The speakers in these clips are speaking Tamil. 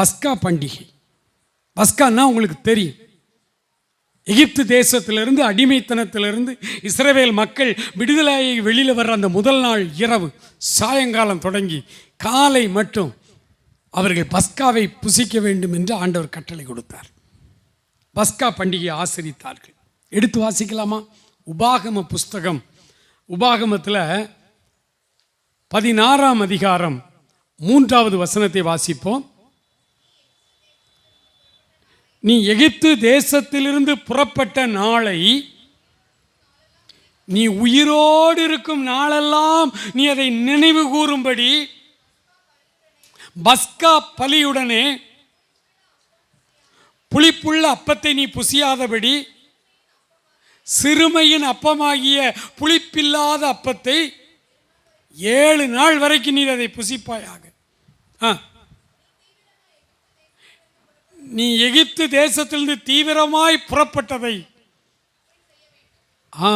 பஸ்கா பண்டிகை. பஸ்கான்னா உங்களுக்கு தெரியும். எகிப்து தேசத்திலிருந்து அடிமைத்தனத்திலிருந்து இஸ்ரேவேல் மக்கள் விடுதலையை வெளியில் வர்ற அந்த முதல் நாள் இரவு சாயங்காலம் தொடங்கி காலை மட்டும் அவர்கள் பஸ்காவை புசிக்க வேண்டும் என்று ஆண்டவர் கட்டளை கொடுத்தார். பஸ்கா பண்டிகையை ஆசிரித்தார்கள். எடுத்து வாசிக்கலாமா? உபாகம புஸ்தகம். உபாகமத்தில் பதினாறாம் அதிகாரம் மூன்றாவது வசனத்தை வாசிப்போம். நீ எகிப்து தேசத்திலிருந்து புறப்பட்ட நாளை நீ உயிரோடு இருக்கும் நாளெல்லாம் நீ அதை நினைவு கூறும்படி பஸ்கா பலியுடனே புளிப்புள்ள அப்பத்தை நீ புசியாதபடி சிறுமையின் அப்பமாகிய புளிப்பில்லாத அப்பத்தை ஏழு நாள் வரைக்கும் நீர் அதை புசிப்பாயாக. ஆ. நீ எகிப்து தேசத்திலிருந்து தீவிரமாய் புறப்பட்டதை ஆ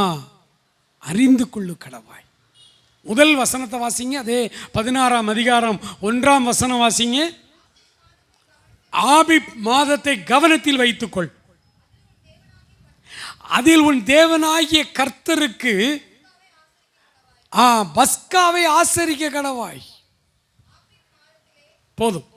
அறிந்து கொள்ளு கடவாய் முதல் வசனத்தை வாசிங்க அதே பதினாறாம் அதிகாரம் ஒன்றாம் வசனம் வாசிங்க. ஆபி மாதத்தை கவனத்தில் வைத்துக்கொள். அதில் உன் தேவனாகிய கர்த்தருக்கு ஆ பஸ்காவை ஆசரிக்க கடவாய் போதும்.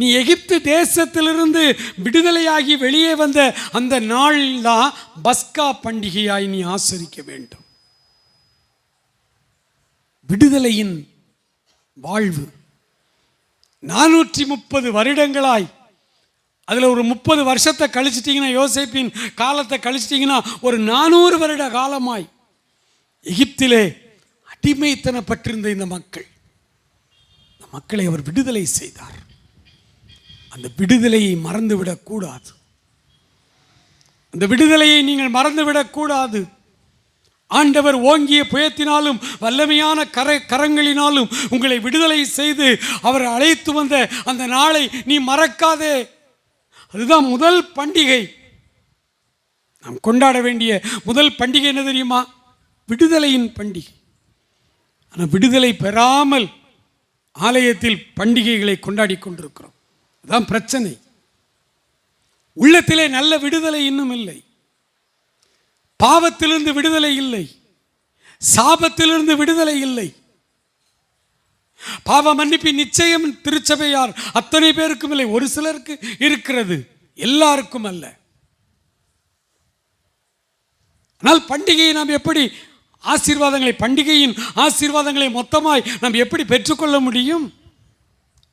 நீ எகிப்து தேசத்திலிருந்து விடுதலையாகி வெளியே வந்த அந்த நாள் தான் பஸ்கா பண்டிகையாய் நீ ஆசரிக்க வேண்டும். விடுதலையின் வாழ்வு நானூற்றி முப்பது வருடங்களாய். அதில் ஒரு முப்பது வருஷத்தை கழிச்சிட்டிங்கன்னா யோசேப்பின் காலத்தை கழிச்சிட்டிங்கன்னா ஒரு நானூறு வருட காலமாய் எகிப்திலே அடிமைத்தனப்பட்டிருந்த இந்த மக்கள். இந்த மக்களை அவர் விடுதலை செய்தார். அந்த விடுதலையை மறந்துவிடக்கூடாது அந்த விடுதலையை நீங்கள் மறந்துவிடக்கூடாது ஆண்டவர் ஓங்கிய புயத்தினாலும் வல்லமையான கர கரங்களினாலும் உங்களை விடுதலை செய்து அவர் அழைத்து வந்த அந்த நாளை நீ மறக்காதே. அதுதான் முதல் பண்டிகை. நாம் கொண்டாட வேண்டிய முதல் பண்டிகை என்ன தெரியுமா? விடுதலையின் பண்டிகை. ஆனால் விடுதலை பெறாமல் ஆலயத்தில் பண்டிகைகளை கொண்டாடி கொண்டிருக்கிறோம். அதான் பிரச்சனை. உள்ளத்திலே நல்ல விடுதலை இன்னும் இல்லை. பாவத்திலிருந்து விடுதலை இல்லை. சாபத்திலிருந்து விடுதலை இல்லை. பாவ மன்னிப்பு நிச்சயம் திருச்சபையார் அத்தனை பேருக்கும் இல்லை. ஒரு சிலருக்கு இருக்கிறது. எல்லாருக்கும் அல்ல. ஆனால் பண்டிகையை நாம் எப்படி ஆசீர்வாதங்களை பண்டிகையின் ஆசீர்வாதங்களை மொத்தமாய் நாம் எப்படி பெற்றுக்கொள்ள முடியும்?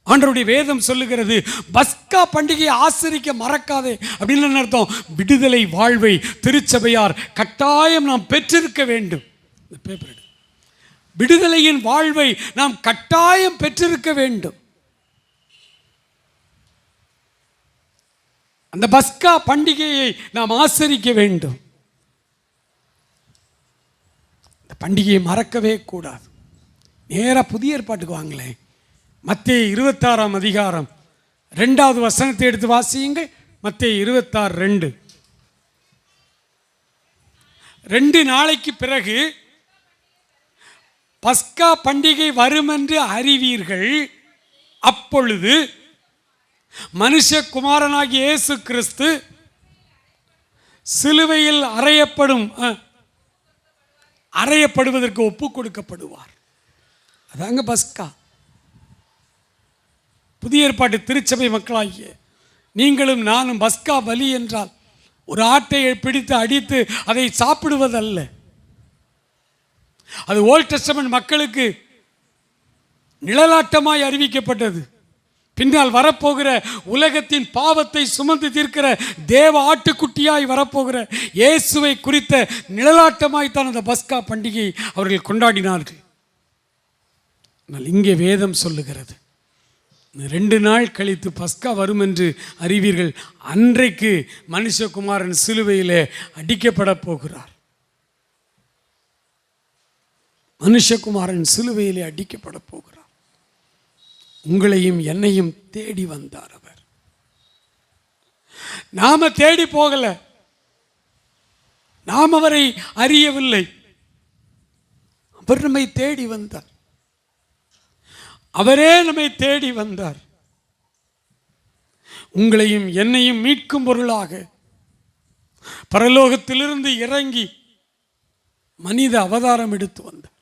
ஆண்டருடைய வேதம் சொல்லுகிறது பஸ்கா பண்டிகையை ஆசரிக்க மறக்காதே அப்படின்னு அர்த்தம்? விடுதலை வாழ்வை திருச்சபையார் கட்டாயம் நாம் பெற்றிருக்க வேண்டும். இந்த பேப்பர் விடுதலையின் வாழ்வை நாம் கட்டாயம் பெற்றிருக்க வேண்டும். அந்த பஸ்கா பண்டிகையை நாம் ஆசரிக்க வேண்டும். இந்த பண்டிகையை மறக்கவே கூடாது. நேராக புதிய ஏற்பாட்டுக்கு வாங்களேன். மத்திய இருபத்தாறாம் அதிகாரம். ரெண்டாவது வசனத்தை எடுத்து வாசியுங்கள். மத்திய இருபத்தாறு ரெண்டு. ரெண்டு நாளைக்கு பிறகு பஸ்கா பண்டிகை வரும் என்று அறிவீர்கள். அப்பொழுது மனுஷகுமாரனாகிய இயேசு கிறிஸ்து சிலுவையில் அறையப்படும் அறையப்படுவதற்கு ஒப்பு கொடுக்கப்படுவார். அதாங்க பஸ்கா. புதிய ஏற்பாட்டு திருச்சபை மக்களாகிய நீங்களும் நானும் பஸ்கா பலி என்றால் ஒரு ஆட்டை பிடித்து அடித்து அதை சாப்பிடுவதல்ல. அது ஓல்ட் டெஸ்டமெண்ட் மக்களுக்கு நிழலாட்டமாய் அறிவிக்கப்பட்டது. பின்னால் வரப்போகிற உலகத்தின் பாவத்தை சுமந்து தீர்க்கிற தேவ ஆட்டுக்குட்டியாய் வரப்போகிற இயேசுவை குறித்த நிழலாட்டமாய் தான் அந்த பஸ்கா பண்டிகையை அவர்கள் கொண்டாடினார்கள். ஆனால் இங்கே வேதம் சொல்லுகிறது. ரெண்டு நாள் கழித்து பஸ்கா வரும் என்று அறிவீர்கள். அன்றைக்கு மனுஷகுமாரன் சிலுவையிலே அடிக்கப்பட போகிறார். மனுஷகுமாரன் சிலுவையிலே அடிக்கப்பட போகிறார். உங்களையும் என்னையும் தேடி வந்தார் அவர். நாம தேடி போகல. நாம் அவரை அறியவில்லை. அவர் நம்மை தேடி வந்தார். அவரே நம்மை தேடி வந்தார். உங்களையும் என்னையும் மீட்கும் பொருளாக பரலோகத்திலிருந்து இறங்கி மனித அவதாரம் எடுத்து வந்தார்.